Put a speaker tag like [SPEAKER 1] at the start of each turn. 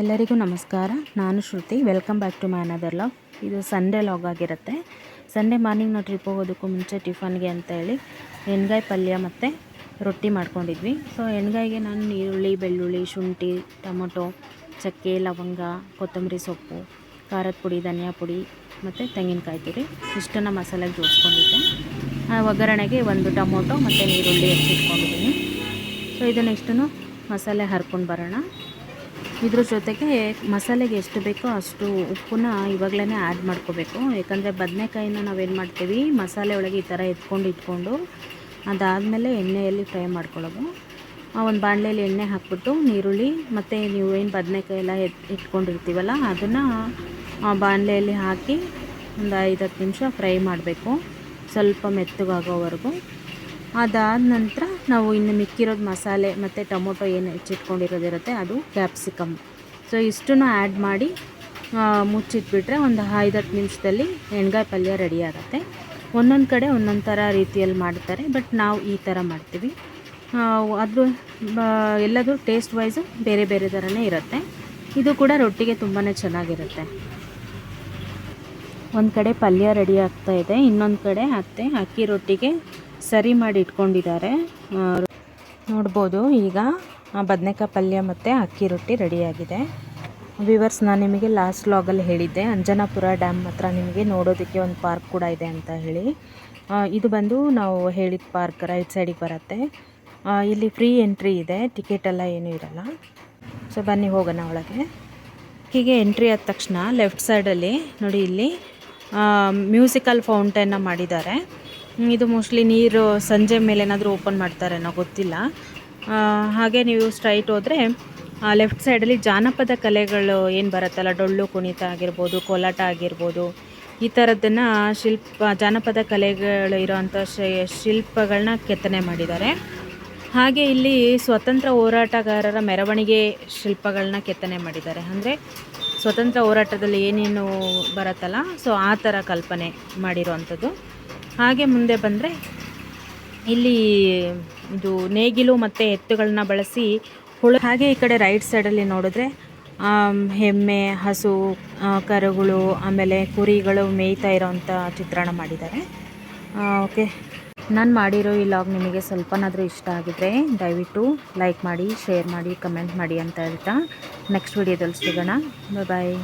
[SPEAKER 1] ಎಲ್ಲರಿಗೂ ನಮಸ್ಕಾರ. ನಾನು Shruti. Welcome back to my another vlog ಇದು ಸಂಡೇ ಲಾಗ್ ಆಗಿರುತ್ತೆ. ಸಂಡೇ ಮಾರ್ನಿಂಗ್ ನಾವು ಟ್ರಿಪ್ ಹೋಗೋದಕ್ಕೂ ಮುಂಚೆ ಟಿಫನ್ಗೆ ಅಂತ ಹೇಳಿ ಎಣ್ಗಾಯಿ ಪಲ್ಯ ಮತ್ತು ರೊಟ್ಟಿ ಮಾಡ್ಕೊಂಡಿದ್ವಿ. ಸೊ ಎಣ್ಗಾಯಿಗೆ ನಾನು ಈರುಳ್ಳಿ, ಬೆಳ್ಳುಳ್ಳಿ, ಶುಂಠಿ, ಟೊಮೊಟೊ, ಚಕ್ಕೆ, ಲವಂಗ, ಕೊತ್ತಂಬರಿ ಸೊಪ್ಪು, ಖಾರದ ಪುಡಿ, ಧನಿಯಾ ಪುಡಿ ಮತ್ತು ತೆಂಗಿನಕಾಯಿ ತುರಿ ಇಷ್ಟನ್ನು ಮಸಾಲೆಗೆ ಜೋಡಿಸ್ಕೊಂಡಿದ್ದೆ. ಆ, ಒಗ್ಗರಣೆಗೆ ಒಂದು ಟೊಮೊಟೊ ಮತ್ತು ಈರುಳ್ಳಿ ಹೆಚ್ಚಿಟ್ಕೊಂಡಿದ್ದೀನಿ. ಸೊ ಇದನ್ನು ಇಷ್ಟನ್ನು ಮಸಾಲೆ ಹರ್ಕೊಂಡು ಬರೋಣ. ಇದ್ರ ಜೊತೆಗೆ ಮಸಾಲೆಗೆ ಎಷ್ಟು ಬೇಕೋ ಅಷ್ಟು ಉಪ್ಪನ್ನ ಇವಾಗಲೇ ಆ್ಯಡ್ ಮಾಡ್ಕೋಬೇಕು. ಯಾಕಂದರೆ ಬದನೆಕಾಯಿನ ನಾವೇನು ಮಾಡ್ತೀವಿ, ಮಸಾಲೆ ಒಳಗೆ ಈ ಥರ ಎತ್ಕೊಂಡು ಇಟ್ಕೊಂಡು ಅದಾದಮೇಲೆ ಎಣ್ಣೆಯಲ್ಲಿ ಫ್ರೈ ಮಾಡ್ಕೊಳ್ಳೋದು. ಒಂದು ಬಾಣಲೆಯಲ್ಲಿ ಎಣ್ಣೆ ಹಾಕ್ಬಿಟ್ಟು ನೀರುಳ್ಳಿ ಮತ್ತು ನೀವು ಏನು ಬದನೆಕಾಯಿ ಎಲ್ಲ ಎತ್ ಇಟ್ಕೊಂಡಿರ್ತೀವಲ್ಲ ಅದನ್ನು ಬಾಣಲೆಯಲ್ಲಿ ಹಾಕಿ ಒಂದು ಐದು ಹತ್ತು ನಿಮಿಷ ಫ್ರೈ ಮಾಡಬೇಕು. ಸ್ವಲ್ಪ ಮೆತ್ತಗಾಗೋವರೆಗೂ. ಅದಾದ ನಂತರ ನಾವು ಇನ್ನು ಮಿಕ್ಕಿರೋದು ಮಸಾಲೆ ಮತ್ತು ಟೊಮೊಟೊ ಏನು ಹೆಚ್ಚಿಟ್ಕೊಂಡಿರೋದಿರುತ್ತೆ, ಅದು ಕ್ಯಾಪ್ಸಿಕಮ್ ಸೊ ಇಷ್ಟನ್ನು ಆ್ಯಡ್ ಮಾಡಿ ಮುಚ್ಚಿಟ್ಬಿಟ್ರೆ ಒಂದು ಐದು ಹತ್ತು ನಿಮಿಷದಲ್ಲಿ ಎಣ್ಗಾಯಿ ಪಲ್ಯ ರೆಡಿ ಆಗುತ್ತೆ. ಒಂದೊಂದು ಕಡೆ ಒಂದೊಂದು ಥರ ರೀತಿಯಲ್ಲಿ ಮಾಡ್ತಾರೆ ಬಟ್ ನಾವು ಈ ಥರ ಮಾಡ್ತೀವಿ. ಅದು ಎಲ್ಲದು ಟೇಸ್ಟ್ ವೈಸು ಬೇರೆ ಬೇರೆ ಥರನೇ ಇರುತ್ತೆ. ಇದು ಕೂಡ ರೊಟ್ಟಿಗೆ ತುಂಬಾ ಚೆನ್ನಾಗಿರುತ್ತೆ. ಒಂದು ಕಡೆ ಪಲ್ಯ ರೆಡಿ ಆಗ್ತಾ ಇದೆ, ಇನ್ನೊಂದು ಕಡೆ ಅತ್ತೆ ಅಕ್ಕಿ ರೊಟ್ಟಿಗೆ ಸರಿ ಮಾಡಿ ಇಟ್ಕೊಂಡಿದ್ದಾರೆ. ನೋಡ್ಬೋದು ಈಗ ಬದನೆಕಾಯಿ ಪಲ್ಯ ಮತ್ತು ಅಕ್ಕಿ ರೊಟ್ಟಿ ರೆಡಿಯಾಗಿದೆ. ವಿವರ್ಸ್ ನಾನು ನಿಮಗೆ ಲಾಸ್ಟ್ ಲಾಗಲ್ಲಿ ಹೇಳಿದ್ದೆ. ಅಂಜನಾಪುರ ಡ್ಯಾಮ್ ಹತ್ರ ನಿಮಗೆ ನೋಡೋದಕ್ಕೆ ಒಂದು ಪಾರ್ಕ್ ಕೂಡ ಇದೆ ಅಂತ ಹೇಳಿ. ಇದು ಬಂದು ನಾವು ಹೇಳಿದ ಪಾರ್ಕ್ ರೈಟ್ ಸೈಡಿಗೆ ಬರುತ್ತೆ. ಇಲ್ಲಿ ಫ್ರೀ ಎಂಟ್ರಿ ಇದೆ. ಟಿಕೆಟ್ ಎಲ್ಲ ಏನೂ ಇರಲ್ಲ. ಸೊ ಬನ್ನಿ ಹೋಗೋಣ ಒಳಗೆ. ಹೀಗೆ ಎಂಟ್ರಿ ಆದ ತಕ್ಷಣ ಲೆಫ್ಟ್ ಸೈಡಲ್ಲಿ ನೋಡಿ ಇಲ್ಲಿ ಮ್ಯೂಸಿಕಲ್ ಫೌಂಟೇನ್ನ ಮಾಡಿದ್ದಾರೆ. ಇದು ಮೋಸ್ಟ್ಲಿ ನೀರು ಸಂಜೆ ಮೇಲೆ ಏನಾದರೂ ಓಪನ್ ಮಾಡ್ತಾರೇನೋ ಗೊತ್ತಿಲ್ಲ. ಹಾಗೆ ನೀವು ಸ್ಟ್ರೈಟ್ ಹೋದರೆ ಲೆಫ್ಟ್ ಸೈಡಲ್ಲಿ ಜಾನಪದ ಕಲೆಗಳು ಏನು ಬರುತ್ತಲ್ಲ, ಡೊಳ್ಳು ಕುಣಿತ ಆಗಿರ್ಬೋದು, ಕೋಲಾಟ ಆಗಿರ್ಬೋದು, ಈ ಥರದ್ದನ್ನು ಶಿಲ್ಪ, ಜಾನಪದ ಕಲೆಗಳು ಇರೋವಂಥ ಶಿಲ್ಪಗಳನ್ನ ಕೆತ್ತನೆ ಮಾಡಿದ್ದಾರೆ. ಹಾಗೆ ಇಲ್ಲಿ ಸ್ವತಂತ್ರ ಹೋರಾಟಗಾರರ ಮೆರವಣಿಗೆ ಶಿಲ್ಪಗಳನ್ನ ಕೆತ್ತನೆ ಮಾಡಿದ್ದಾರೆ. ಅಂದರೆ ಸ್ವತಂತ್ರ ಹೋರಾಟದಲ್ಲಿ ಏನೇನು ಬರುತ್ತಲ್ಲ ಸೊ ಆ ಥರ ಕಲ್ಪನೆ ಮಾಡಿರೋವಂಥದ್ದು. ಹಾಗೆ ಮುಂದೆ ಬಂದರೆ ಇಲ್ಲಿ ಇದು ನೇಗಿಲು ಮತ್ತು ಎತ್ತುಗಳನ್ನ ಬಳಸಿ ಹುಳ ಹಾಗೆ ಈ ಕಡೆ ರೈಟ್ ಸೈಡಲ್ಲಿ ನೋಡಿದ್ರೆ ಹೆಮ್ಮೆ ಹಸು ಕರುಗಳು, ಆಮೇಲೆ ಕುರಿಗಳು ಮೇಯ್ತಾ ಇರೋವಂಥ ಚಿತ್ರಣ ಮಾಡಿದ್ದಾರೆ. ಓಕೆ ನಾನು ಮಾಡಿರೋ ಈ ಲಾಗ್ ನಿಮಗೆ ಸ್ವಲ್ಪನಾದರೂ ಇಷ್ಟ ಆಗಿದ್ರೆ ದಯವಿಟ್ಟು ಲೈಕ್ ಮಾಡಿ ಶೇರ್ ಮಾಡಿ ಕಮೆಂಟ್ ಮಾಡಿ ಅಂತ ಹೇಳ್ತಾ ನೆಕ್ಸ್ಟ್ ವಿಡಿಯೋದಲ್ಲಿ ಸಿಗೋಣ. ಬಾಯ್